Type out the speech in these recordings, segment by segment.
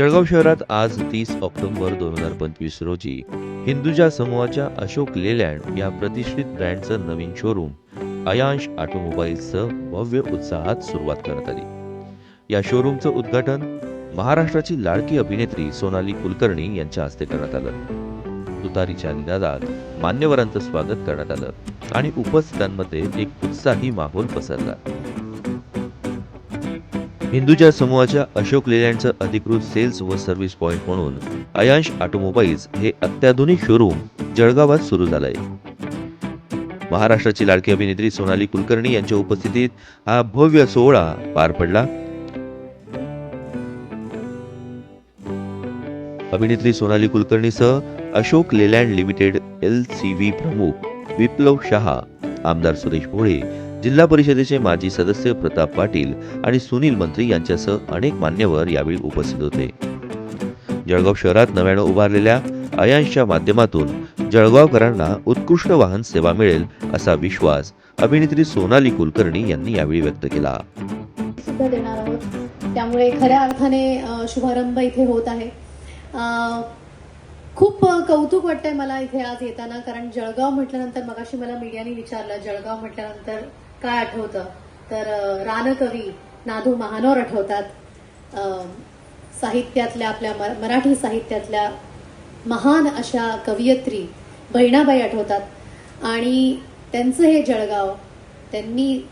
जळगाव शहरात आज तीस ऑक्टोबर दोन हजार पंचवीस रोजी हिंदुजा समूहाच्या अशोक लेलँड या प्रतिष्ठित ब्रँडचं नवीन शोरूम अयांश ऑटोमोबाईल्सचं भव्य उत्साहात सुरुवात करण्यात आली. या शोरूमचं उद्घाटन महाराष्ट्राची लाडकी अभिनेत्री सोनाली कुलकर्णी यांच्या हस्ते करण्यात आलं. तुतारीच्या निनादात मान्यवरांचं स्वागत करण्यात आलं आणि उपस्थितांमध्ये एक उत्साही माहोल पसरला. हिंदूच्या समूहाच्या अशोक लेलँडचं अधिकृत सेल्स व सर्व्हिस पॉईंट म्हणून अयांश ऑटोमोबाईल्स हे अत्याधुनिक शोरूम जळगावात सुरू झालंय. महाराष्ट्राची लाडकी अभिनेत्री सोनाली कुलकर्णी यांच्या उपस्थितीत हा भव्य सोहळा पार पडला. अभिनेत्री Sonali कुलकर्णीसह Ashok Leyland limited L C V प्रमुख विप्लव शहा आमदार सुरेश भोळे जिल्हा परिषदेचे माजी सदस्य प्रताप पाटील आणि सुनील मंत्री यांच्यासह अनेक मान्यवर यावेळी उपस्थित होते. जळगाव शहरात नव्यानं उभारलेल्या अयांशच्या माध्यमातून जळगावकरांना उत्कृष्ट वाहन सेवा मिळेल असा विश्वास अभिनेत्री सोनाली कुलकर्णी यांनी यावेळी व्यक्त केला. सुद्धा देणार आहोत. त्यामुळे खऱ्या अर्थाने शुभारंभ इथे होत आहे. खूप कौतुक वाटतंय मला इथे आज येताना कारण जळगाव म्हटल्यानंतर मगाशी मला मीडियाने विचारलं जळगाव म्हटल्यानंतर काय आठवतं. तर रानकवी नाधू महानोर आठवतात. साहित्यातल्या आपल्या म- मराठी साहित्यातल्या महान अशा कवयित्री बहिणाबाई आठवतात. आणि त्यांचं हे जळगाव त्यांनी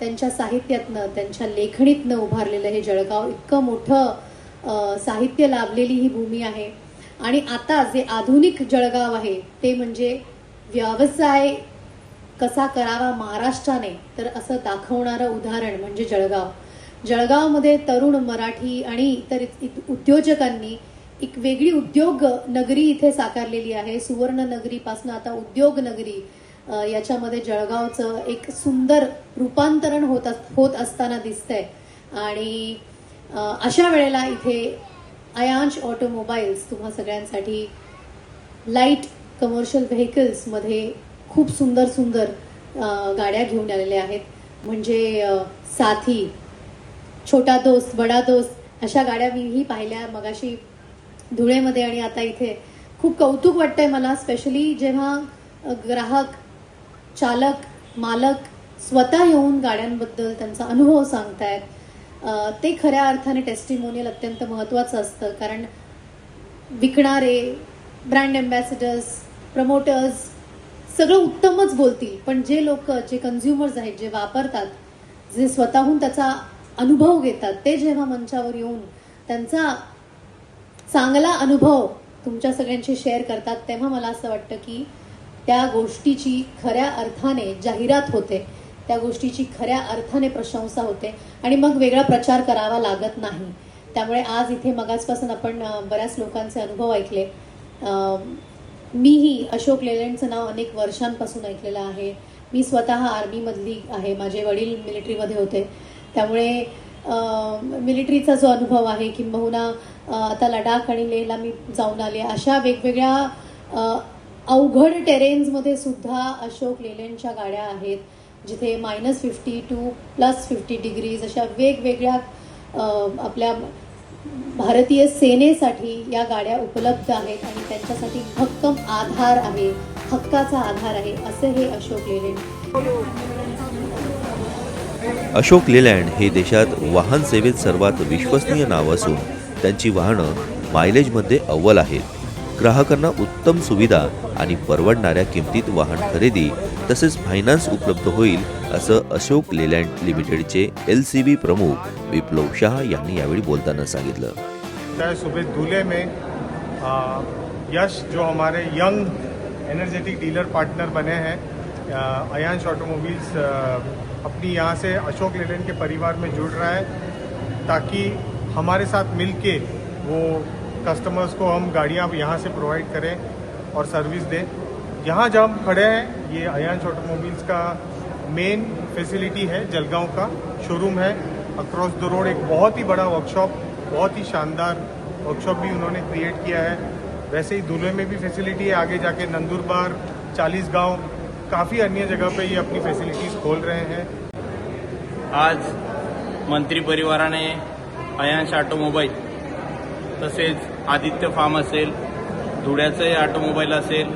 त्यांच्या साहित्यातनं त्यांच्या लेखणीतनं उभारलेलं हे जळगाव इतकं मोठं साहित्य लाभलेली ही भूमी आहे. आणि आता जे आधुनिक जळगाव आहे ते म्हणजे व्यवसाय कसा करावा महाराष्ट्राने तर असं दाखवणारं उदाहरण म्हणजे जळगाव. जळगावमध्ये तरुण मराठी आणि इतर उद्योजकांनी एक वेगळी उद्योग नगरी इथे साकारलेली आहे. सुवर्ण नगरीपासून आता उद्योग नगरी याच्यामध्ये जळगावचं एक सुंदर रूपांतरण होत अस- होत असताना दिसतंय. आणि अशा वेळेला इथे अयांश ऑटोमोबाईल्स तुम्हा सगळ्यांसाठी लाइट कमर्शियल व्हेकल्समध्ये खूप सुंदर सुंदर गाड्या घेऊन आलेल्या आहेत. म्हणजे साथी छोटा दोस्त बडा दोस्त अशा गाड्या मीही पाहिल्या मगाशी धुळेमध्ये आणि आता इथे. खूप कौतुक वाटतंय मला स्पेशली जेव्हा ग्राहक चालक मालक स्वतः येऊन गाड्यांबद्दल त्यांचा अनुभव सांगतायत. ते खऱ्या अर्थाने टेस्टिमोनियल अत्यंत महत्वाचं असतं. कारण विकणारे ब्रँड अँबॅसिडर्स प्रमोटर्स सगळं उत्तमच बोलतील. पण जे लोक जे कन्झ्युमर्स आहेत जे वापरतात जे स्वतःहून त्याचा अनुभव घेतात ते जेव्हा मंचावर येऊन त्यांचा चांगला अनुभव तुमच्या सगळ्यांशी शेअर करतात तेव्हा मला असं वाटतं की त्या गोष्टीची खऱ्या अर्थाने जाहिरात होते. त्या गोष्टीची खऱ्या अर्थाने प्रशंसा होते. आणि मग वेगळा प्रचार करावा लागत नाही. त्यामुळे आज इथे मगाचपासून आपण बऱ्याच लोकांचे अनुभव ऐकले. मीही अशोक लेलँडचं नाव अनेक वर्षांपासून ऐकलेलं आहे. मी स्वतः आर्मीमधली आहे. माझे वडील मिलिटरीमध्ये होते. त्यामुळे मिलिटरीचा जो अनुभव आहे किंबहुना आता लडाख आणि लेहला मी जाऊन आले अशा वेगवेगळ्या अवघड टेरेन्समध्ये सुद्धा अशोक लेलँडच्या गाड्या आहेत जिथे minus fifty two plus fifty degrees अशा वेगवेगळ्या आपल्या भारतीय सेनेसाठी या गाड्या उपलब्ध आहेत आणि त्यांच्यासाठी भक्कम आधार आहे हक्काचा आधार आहे असं हे अशोक लेलँड अशोक लेलँड हे देशात वाहन सेवेत सर्वात विश्वसनीय नाव असून त्यांची वाहनं मायलेजमध्ये अव्वल आहेत. ग्राहकांना उत्तम सुविधा आणि परवडणाऱ्या किमतीत वाहन खरेदी तसेच फायनान्स उपलब्ध होईल असं अशोक लेलँड लिमिटेडचे एल सी बी प्रमुख विप्लव शाह यांनी यावेळी बोलताना सांगितलं. होता सुबह दूल्हे में आ, यश जो हमारे यंग एनर्जेटिक डीलर पार्टनर बने हैं अयांश ऑटोमोबाइल्स अपनी यहाँ से अशोक लेलैंड के परिवार में जुड़ रहा है ताकि हमारे साथ मिलके वो कस्टमर्स को हम गाड़ियाँ यहाँ से प्रोवाइड करें और सर्विस दें। यहाँ जहाँ हम खड़े हैं ये अयांश ऑटोमोबाइल्स का मेन फैसिलिटी है जलगांव का शोरूम है। अक्रॉस द रोड एक बहुत ही बड़ा वर्कशॉप बहुत ही शानदार वर्कशॉप भी उन्होंने क्रिएट किया है। वैसे ही दूल्हे में भी फैसिलिटी है आगे जाके नंदुरबार चालीस गांव काफ़ी अन्य जगह पे ये अपनी फैसिलिटीज़ खोल रहे हैं। आज मंत्री परिवाराने अयांश ऑटोमोबाईल तसेच आदित्य फार्म असेल धुळ्याचंही ऑटोमोबाईल असेल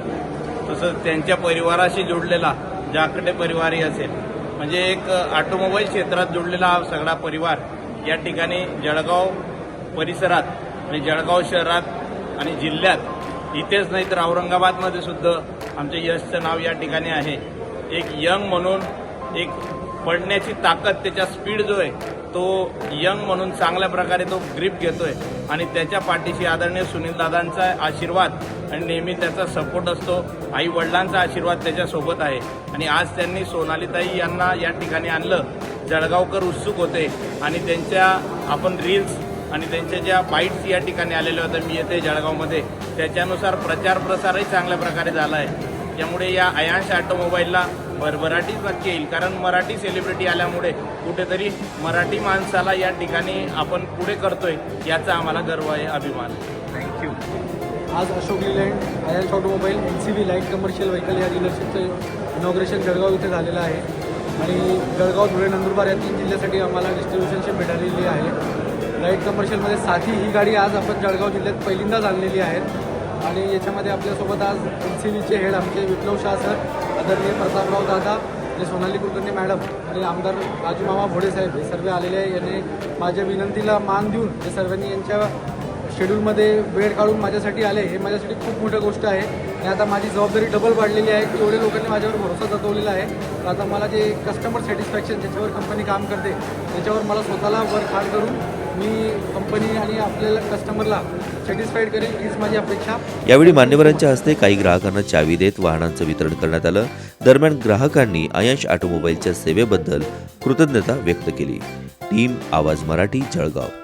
तसंच त्यांच्या परिवाराशी जोडलेला जाकडे परिवारही असेल. म्हणजे एक ऑटोमोबाईल क्षेत्रात जोडलेला हा सगळा परिवार या ठिकाणी जळगाव परिसरात आणि जळगाव शहरात आणि जिल्ह्यात इथेच नाही तर औरंगाबादमध्ये सुद्धा आमच्या यशचं नाव या ठिकाणी आहे. एक यंग म्हणून एक पडण्याची ताकद त्याचा स्पीड जो आहे तो यंग म्हणून चांगल्या प्रकारे तो ग्रीप घेतोय. आणि त्याच्या पाठीशी आदरणीय सुनील दादांचा आशीर्वाद आणि नेहमी त्याचा सपोर्ट असतो. आई वडिलांचा आशीर्वाद त्याच्यासोबत आहे. आणि आज त्यांनी सोनालीताई यांना या ठिकाणी आणलं. जळगावकर उत्सुक होते. आणि त्यांच्या आपण रील्स आणि त्यांच्या ज्या बाईट्स या ठिकाणी आलेल्या होत्या मी येते जळगावमध्ये. त्याच्यानुसार प्रचार प्रसारही चांगल्या प्रकारे झाला आहे त्यामुळे या अयांश ऑटोमोबाईलला भरभराटीच नक्की येईल. कारण मराठी सेलिब्रिटी आल्यामुळे कुठेतरी मराठी माणसाला या ठिकाणी आपण पुढे करतोय याचा आम्हाला गर्व आहे अभिमान थँक्यू आज Ashok Leyland IELTS automobile N C B light commercial vehicle या डीलरशिपचं इनॉग्रेशन जळगाव इथे झालेलं आहे. आणि जळगाव धुळे नंदुरबार या तीन जिल्ह्यासाठी आम्हाला डिस्ट्रीब्युशनशिप मिळालेली आहे. लाइट कमर्शियलमध्ये साथी ही गाडी आज आपण जळगाव जिल्ह्यात पहिल्यांदाच आणलेली आहे. आणि याच्यामध्ये आपल्यासोबत आज एन सी बीचे हेड आमचे विप्लव शाह सर आदरणीय प्रतापराव दादा जे सोनाली कुलकर्णी मॅडम आणि आमदार राजूमामा भोडे साहेब हे सर्व आलेले आहे. यांनी माझ्या विनंतीला मान देऊन हे सर्वांनी यांच्या शेड्यूलमध्ये वेळ काढून माझ्यासाठी आले. हे माझ्यासाठी खूप मोठं गोष्ट आहे. आणि आता माझी जबाबदारी डबल वाढलेली आहे. की लोकांनी माझ्यावर भरोसा जतवलेला आहे. तर आता मला जे कस्टमर सॅटिस्फॅक्शन ज्याच्यावर कंपनी काम करते त्याच्यावर मला स्वतःला वर्क हार्ड करून मी कंपनी आणि आपल्याला कस्टमरला सॅटिस्फाईड करेल हीच माझी अपेक्षा. यावेळी मान्यवरांच्या हस्ते काही ग्राहकांना चावी देत वाहनांचं वितरण करण्यात आलं. दरम्यान ग्राहकांनी अयांश ऑटोमोबाईलच्या सेवेबद्दल कृतज्ञता व्यक्त केली. टीम आवाज मराठी जळगाव.